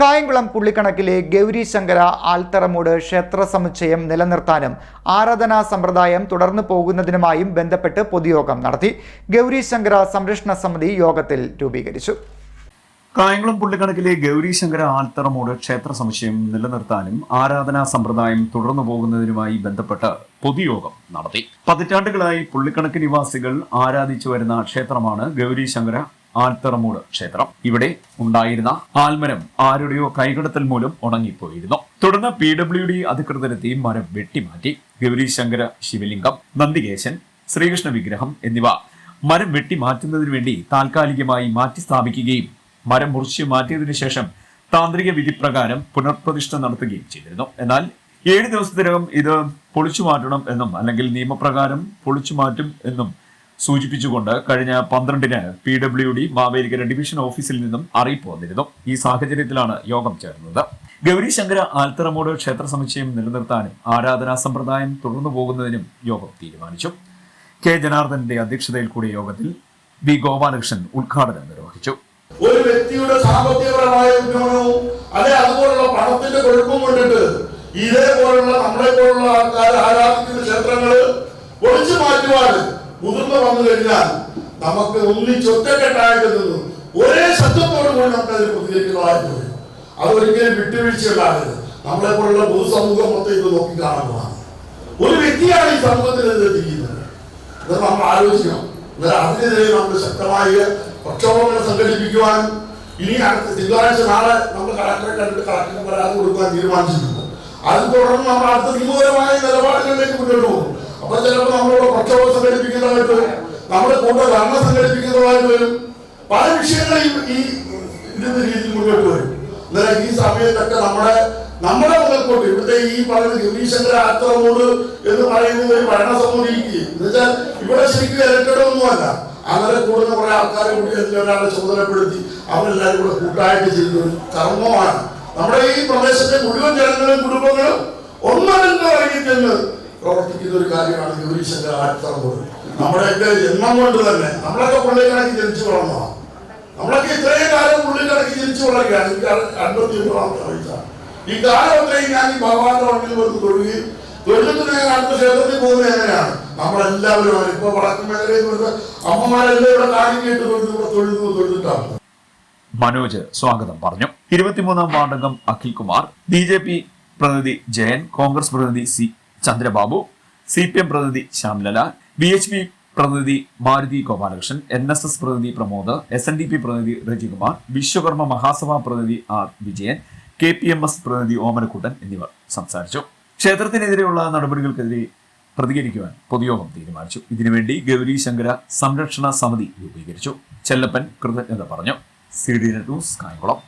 കായംകുളം പുള്ളിക്കണക്കിലെ ഗൗരി ശങ്കര ആൽത്തറമൂട് ക്ഷേത്ര സമുച്ചയം നിലനിർത്താനും ആരാധനാ സമ്പ്രദായം തുടർന്നു പോകുന്നതിനുമായും ബന്ധപ്പെട്ട് പൊതുയോഗം നടത്തി ഗൗരി ശങ്കര സംരക്ഷണ സമിതി യോഗത്തിൽ രൂപീകരിച്ചു. കായംകുളം പുള്ളിക്കണക്കിലെ ഗൗരീശങ്കര ആൽത്തറമൂട് ക്ഷേത്ര സമുച്ചയം നിലനിർത്താനും ആരാധനാ സമ്പ്രദായം തുടർന്നു പോകുന്നതിനുമായി ബന്ധപ്പെട്ട് പൊതുയോഗം നടത്തി. പതിറ്റാണ്ടുകളായി പുള്ളിക്കണക്ക് നിവാസികൾ ആരാധിച്ചു വരുന്ന ക്ഷേത്രമാണ് ഗൗരീശങ്കര ആൽത്തറമൂട് ക്ഷേത്രം. ഇവിടെ ഉണ്ടായിരുന്ന ആൽമരം ആരുടെയോ കൈകടത്തൽ മൂലം ഉണങ്ങിപ്പോയിരുന്നു. തുടർന്ന് പി ഡബ്ല്യു ഡി അധികൃതരെത്തി മരം വെട്ടിമാറ്റി. ഗൗരീശങ്കര ശിവലിംഗം നന്ദികേശൻ ശ്രീകൃഷ്ണ വിഗ്രഹം എന്നിവ മരം വെട്ടിമാറ്റുന്നതിനു വേണ്ടി താൽക്കാലികമായി മാറ്റി സ്ഥാപിക്കുകയും മരം മുറിച്ച് മാറ്റിയതിനു ശേഷം താന്ത്രിക വിധി പ്രകാരം പുനർപ്രതിഷ്ഠ നടത്തുകയും ചെയ്തിരുന്നു. എന്നാൽ ഏഴ് ദിവസത്തിനകം ഇത് പൊളിച്ചു മാറ്റണം എന്നും അല്ലെങ്കിൽ നിയമപ്രകാരം പൊളിച്ചു മാറ്റും എന്നും സൂചിപ്പിച്ചുകൊണ്ട് കഴിഞ്ഞ പന്ത്രണ്ടിന് P W D Mavelikkara division ഓഫീസിൽ നിന്നും അറിയിപ്പ് വന്നിരുന്നു. ഈ സാഹചര്യത്തിലാണ് യോഗം ചേർന്നത്. ഗൗരിശങ്കര ആൽത്തറമോട് ക്ഷേത്ര സമുച്ചയം നിലനിർത്താനും ആരാധനാ സമ്പ്രദായം തുടർന്നു പോകുന്നതിനും യോഗം തീരുമാനിച്ചു. കെ ജനാർദ്ദന്റെ അധ്യക്ഷതയിൽ കൂടിയ യോഗത്തിൽ വി ഗോപാലകൃഷ്ണൻ ഉദ്ഘാടനം നിർവഹിച്ചു. ഒരു വ്യക്തിയുടെ സാമ്പത്തികപരമായ ഉന്നമനവും അല്ലെ അതുപോലുള്ള പണത്തിന്റെ കൊഴുപ്പും കൊണ്ടിട്ട് ഇതേപോലുള്ള നമ്മളെ പോലുള്ള ആൾക്കാർ ആരാധിക്കുന്ന ക്ഷേത്രങ്ങൾ ഒളിച്ചു മാറ്റുവാൻ മുതിർന്നു വന്നു കഴിഞ്ഞാൽ നമുക്ക് നിന്ന്. ഒരേ ശബ്ദത്തോടു കൂടി നമുക്ക് അതിൽ പ്രതികരിക്കുന്നതായിട്ട് വരും അതൊരിക്കലും വിട്ടുവീഴ്ചയുണ്ടാകരുത്. നമ്മളെ പോലുള്ള പൊതുസമൂഹം മൊത്തം ഇത് നോക്കി കാണുന്നതാണ്. ഒരു വ്യക്തിയാണ് ഈ സമൂഹത്തിനെതിരെ തിരിയുന്നത് ഇത് നമ്മൾ ആലോചിക്കണം. അതിനെതിരെ നമ്മൾ ശക്തമായ പ്രക്ഷോഭങ്ങൾ സംഘടിപ്പിക്കുവാൻ ഇനി അടുത്ത തിങ്കളാഴ്ച നാളെ നമ്മൾ കളക്ടറെ കണ്ടിട്ട് കളക്ടറെ പരാതി കൊടുക്കാൻ തീരുമാനിച്ചിട്ടുണ്ട്. അത് തുടർന്ന് നമ്മൾ അടുത്ത നിയമപരമായ നിലപാടുകളിലേക്ക് മുന്നോട്ട് അപ്പൊ ചിലപ്പോൾ നമ്മളോട് പ്രക്ഷോഭം സംഘടിപ്പിക്കുന്നതായിട്ട് വരും. നമ്മുടെ കൂടെ ധർമ്മ സംഘടിപ്പിക്കുന്നതായിട്ട് വരും. പല വിഷയങ്ങളും ഈ ഇതിന്റെ രീതിയിൽ മുന്നോട്ട് വരും. അന്നേരം ഈ സമയത്തൊക്കെ നമ്മുടെ നമ്മുടെ മുതൽക്കോട്ട് ഇവിടുത്തെ ഈ പറയുന്ന ഗൗരീശങ്കര ആത്രമോട് എന്ന് പറയുന്നത് ഒരു ഭരണസമിതിക്ക് എന്ന് വെച്ചാൽ ഇവിടെ ശരിക്കും ഇലക്ടഡ് ഒന്നുമല്ല അങ്ങനെ കൂടുന്ന കുറെ ആൾക്കാരെ കൂടി അതിലൊരാളെ ചുമതലപ്പെടുത്തി അവരെല്ലാവരും കൂടെ കൂട്ടായിട്ട് ചെയ്യുന്ന ഒരു കർമ്മമാണ്. നമ്മുടെ ഈ പ്രദേശത്തെ മുഴുവൻ ജനങ്ങളും കുടുംബങ്ങളും ഒന്നും ഇറങ്ങി ചെന്ന് പ്രവർത്തിക്കുന്ന ഒരു കാര്യമാണ് ഗൗരീശങ്കര ആത്രമോട് നമ്മുടെയൊക്കെ ജന്മം കൊണ്ട് തന്നെ നമ്മളൊക്കെ പുള്ളിക്കണക്ക് ജനിച്ചു വളർന്നതാണ് നമ്മളൊക്കെ ഇത്രയും കാലം പുള്ളിക്കണക്ക് ജനിച്ചു വളരുകയാണ് എനിക്ക് അൻപത്തി ഒമ്പതാമത്തെ വയസ്സാണ് ഈ കാലം ഞാൻ ഈ ഭഗവാന്റെ മണ്ണിൽ വന്ന് തൊഴുകയും തൊഴിലത്തിന് ഞാൻ അടുത്ത ക്ഷേത്രത്തിൽ പോകുന്നത് എങ്ങനെയാണ്? നമ്മളെല്ലാവരും. ഇപ്പൊ വടക്കൻ മേഖലയിൽ നിന്ന് അമ്മമാരെല്ലാം ഇവിടെ കാണിക്കേട്ട് തൊഴുത് ഇവിടെ തൊഴുതു തൊഴുതിട്ടാണ് മനോജ് സ്വാഗതം പറഞ്ഞു. ഇരുപത്തിമൂന്നാം വാർഡംഗം Akhil Kumar B J P പ്രതിനിധി ജയൻ കോൺഗ്രസ് പ്രതിനിധി C Chandrababu C P M പ്രതിനിധി ശ്യാംലല ബി എച്ച് പി പ്രതിനിധി Maruthi Gopalakrishnan N S S പ്രതിനിധി Pramod S N D P പ്രതിനിധി റജികുമാർ വിശ്വകർമ്മ മഹാസഭാ പ്രതിനിധി R Vijayan K P M S പ്രതിനിധി ഓമനക്കുട്ടൻ എന്നിവർ സംസാരിച്ചു. ക്ഷേത്രത്തിനെതിരെയുള്ള നടപടികൾക്കെതിരെ പ്രതികരിക്കുവാൻ പൊതുയോഗം തീരുമാനിച്ചു. ഇതിനുവേണ്ടി ഗൗരി ശങ്കര സംരക്ഷണ സമിതി രൂപീകരിച്ചു. ചെല്ലപ്പൻ കൃതജ്ഞത പറഞ്ഞു. C D news Kayamkulam.